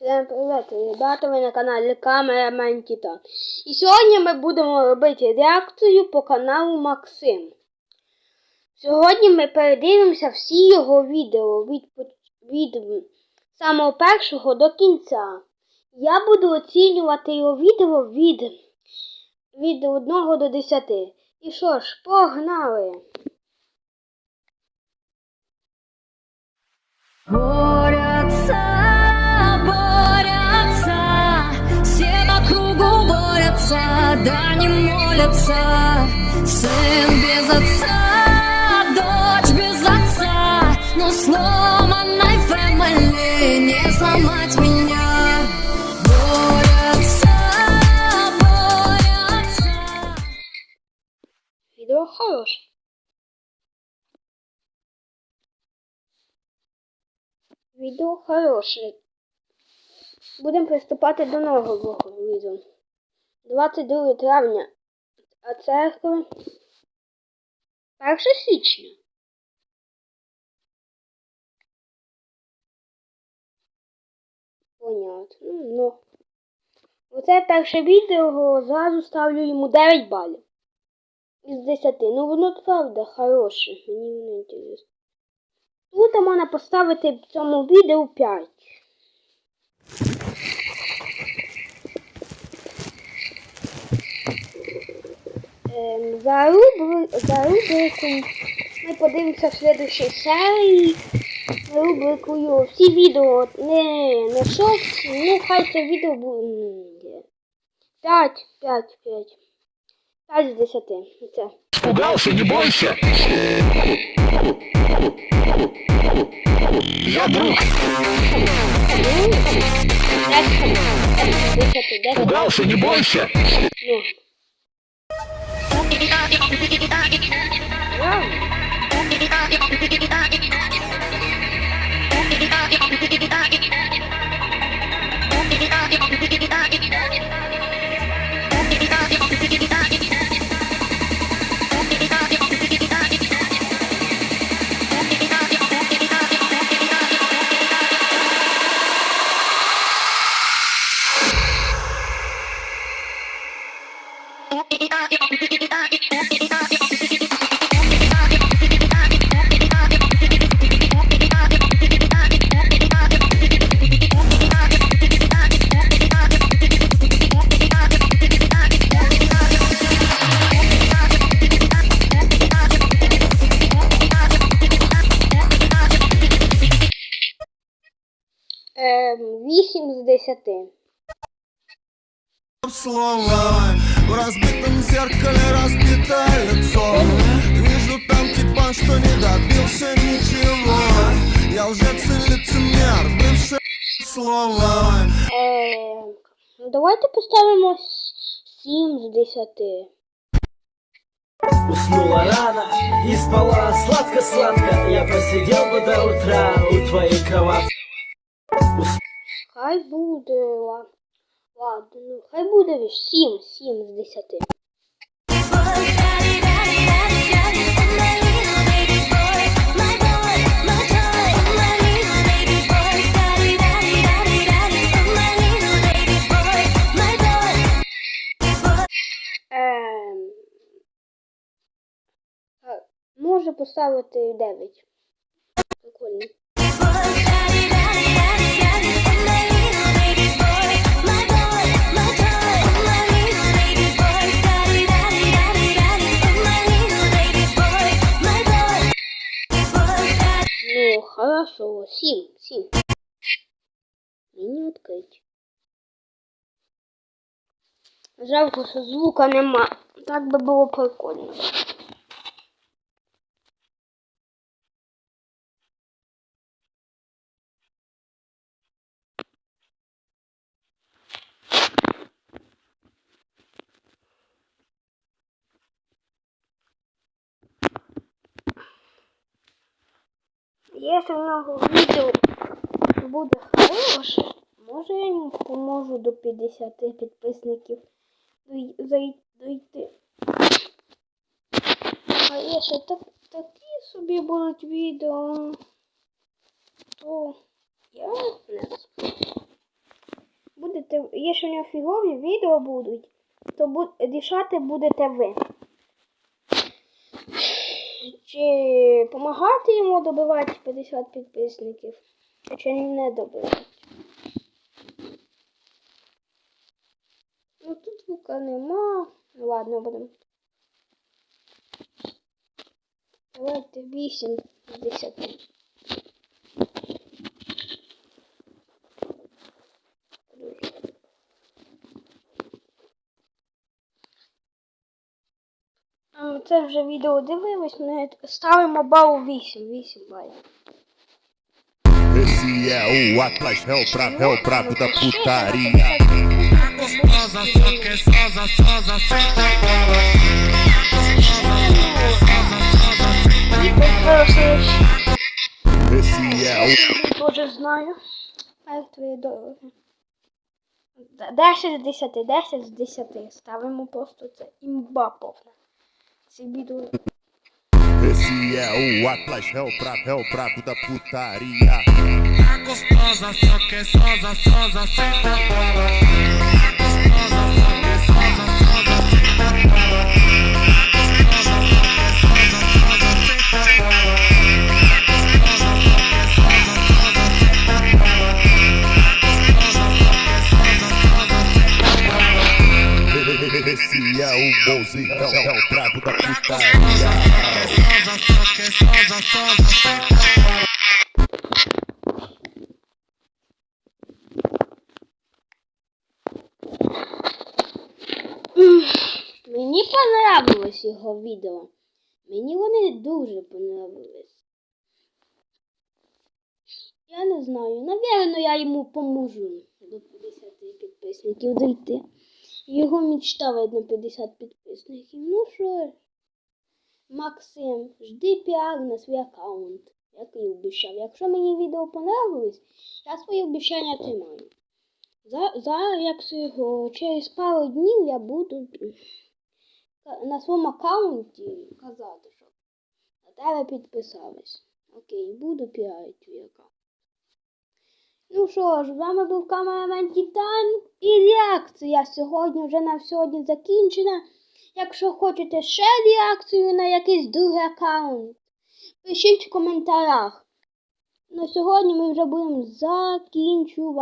Всем привет, ребята, ви на каналі Камера Титан. І сьогодні ми будемо робити реакцію по каналу Максим. Сьогодні ми передивимося всі його відео від, від самого першого до кінця. Я буду оцінювати його відео від, від 1 до 10. І що ж, погнали! Борются, да не молятся. Сын без отца, дочь без отца, но сломанной фэмили не сломать меня. Борются, борются. Відео хороше. Відео хороше. Будемо приступати до нового відео. 22 травня. А це коли? 1 січня. Понятно. Ну. Оце перше відео зразу ставлю йому 9 балів. Із 10. Ну воно правда хороше. Мені воно інтересно. Тут можна поставити в цьому відео 5. За, рубри... за рубрику ми подивимося в следующій серії. Рубрикою всі відео не, не шорт, ну хай це відео буде 5, 5, 5. 5 з 10. Це. Испугался, не бойся! Я друг! Испугался, не бойся! Ну. ว้าว 8 з 10. слова В разбитом зеркале разбитое лицо. Вижу там типа, что не добился ничего Я лжец и лицемер, бывшее слово Ем, ну давайте поставимо 7 з 10. Уснула рано и спала сладко-сладко. Я просидел бы до утра у твоей кровати Хай буде, ладно, ну хай буде 7, 7 з 10. Ем, а, може поставити 9. Прикольно. Хорошо, 7, 7. Мені відкрить. Жалко, що звука нема. Так би було прикольно. Якщо в нього відео буде хороше, може я поможу до 50 підписників дойти. А якщо так, такі собі будуть відео, то я не знаю. якщо в нього фігові відео будуть, то рішати будете ви чи допомагати йому добивати 50 підписників, чи не добивати. Ну тут звука нема. Ну ладно, будемо. Давайте 8 50. Ну, це вже відео дивились, ми ставимо балу 8, 8 балів. Esse é o Atlas, réu pra réu pra da putaria. Esse é o. Тоже знаю. А як твої дороги? 10 з 10, 10 з 10. Ставимо просто це імба повна. Seguidor. Esse é o Atlas Hell Brabo, Hell Brabo da putaria. A gostosa, só que é sosa, sosa, senta. Esse é o Bozi Réu, réu brabo da putaria. Мені понравилось його відео. Мені вони дуже понравились. Я не знаю. Навірно, я йому поможу до 50 підписників дійти. Його мечта видно 50 підписників. Ну що ж, Максим, жди піар на свій аккаунт, як і обіцяв. Якщо мені відео понравилось, я свої обіцяння тримаю. За, за як цього, через пару днів я буду на своєму аккаунті казати, що на тебе підписались. Окей, буду піарити аккаунт. Ну що ж, з вами був камерамен Тітан і реакція сьогодні вже на сьогодні закінчена. Якщо хочете ще реакцію на якийсь другий аккаунт, пишіть в коментарях. На сьогодні ми вже будемо закінчувати.